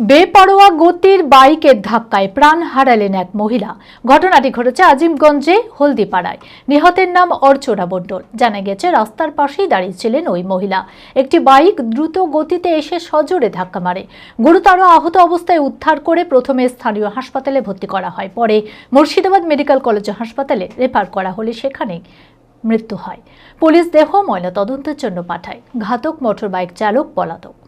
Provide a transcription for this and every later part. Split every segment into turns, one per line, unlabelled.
বেপরোয়া গতির বাইকের ধাক্কায় প্রাণ হারালেন এক মহিলা। ঘটনাটি ঘটেছে আজিমগঞ্জে হলদিপাড়ায়। নিহতের নাম অর্চনা মণ্ডল। জানা গেছে, রাস্তার পাশেই দাঁড়িয়েছিলেন ওই মহিলা। একটি বাইক দ্রুত গতিতে এসে সজোরে ধাক্কা মারে। গুরুতর আহত অবস্থায় উদ্ধার করে প্রথমে স্থানীয় হাসপাতালে ভর্তি করা হয়। পরে মুর্শিদাবাদ মেডিকেল কলেজ হাসপাতালে রেফার করা হলে সেখানে মৃত্যু হয়। পুলিশ দেহ ময়নাতদন্তের জন্য পাঠায়। ঘাতক মোটরবাইক চালক পলাতক।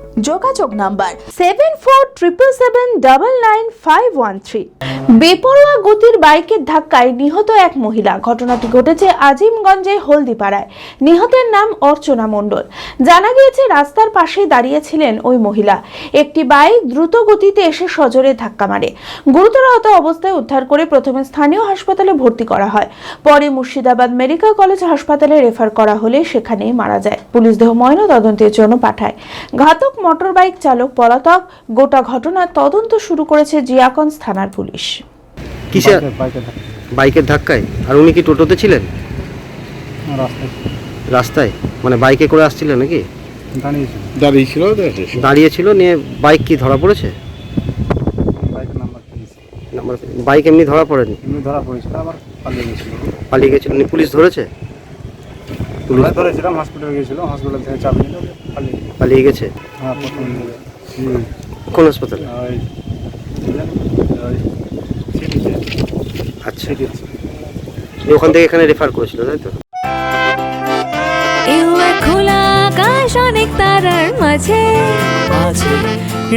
যোগাযোগ number seven four triple seven double nine five one three বেপরোয়া গতির বাইকের ধাক্কায় নিহত এক মহিলা। ঘটনাটি ঘটেছে আজিমগঞ্জে হলদিপাড়ায়। নিহতের নাম অর্চনা মণ্ডল। জানা গিয়েছে, রাস্তার পাশে দাঁড়িয়েছিলেন ওই মহিলা। একটি বাইক দ্রুত গতিতে এসে সজোরে ধাক্কা মারে। গুরুতর আহত অবস্থায় উদ্ধার করে প্রথমে স্থানীয় হাসপাতালে ভর্তি করা হয়। পরে মুর্শিদাবাদ মেডিকেল কলেজ হাসপাতালে রেফার করা হলে সেখানেই মারা যায়। পুলিশ দেহ ময়না তদন্তের জন্য পাঠায়। ঘাতক মোটরবাইক চালক পলাতক গোটা ঘটনার তদন্ত শুরু করেছে জিয়াগঞ্জ থানার পুলিশ।
কিসে। বাইকের ধাক্কায়? আর উনি কি টোটোতে ছিলেন?
রাস্তায়।
রাস্তায়? মানে বাইকে করে আসছিলেন নাকি?
দাঁড়িয়েছিল।
দাঁড়িয়েছিল
নিয়ে বাইক কি ধরা পড়েছে?
নাম্বার
বাইক এমনি ধরা পড়েনি?
এমনি ধরা পড়েছিল আবার পালিয়ে গেছিল।
পালিয়ে গেছিল নি পুলিশ ধরেছে? পুলিশ
ধরেছিলাম হসপিটালে গেছিলাম হসপিটাল থেকে চাপ পালিয়ে
পালিয়ে গেছে?
হ্যাঁ প্রথম
কোন হাসপাতালে আচ্ছা। ওখান থেকে এখানে রেফার করেছিল তাই তো?
খোলা আকাশ অনেক তারার মাঝে।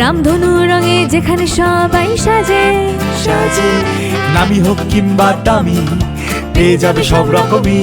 রামধনু রঙে যেখানে সবাই সাজে।
সাজে। নামি হোক কিংবা দামি পেয়ে যাবে সব রকমই।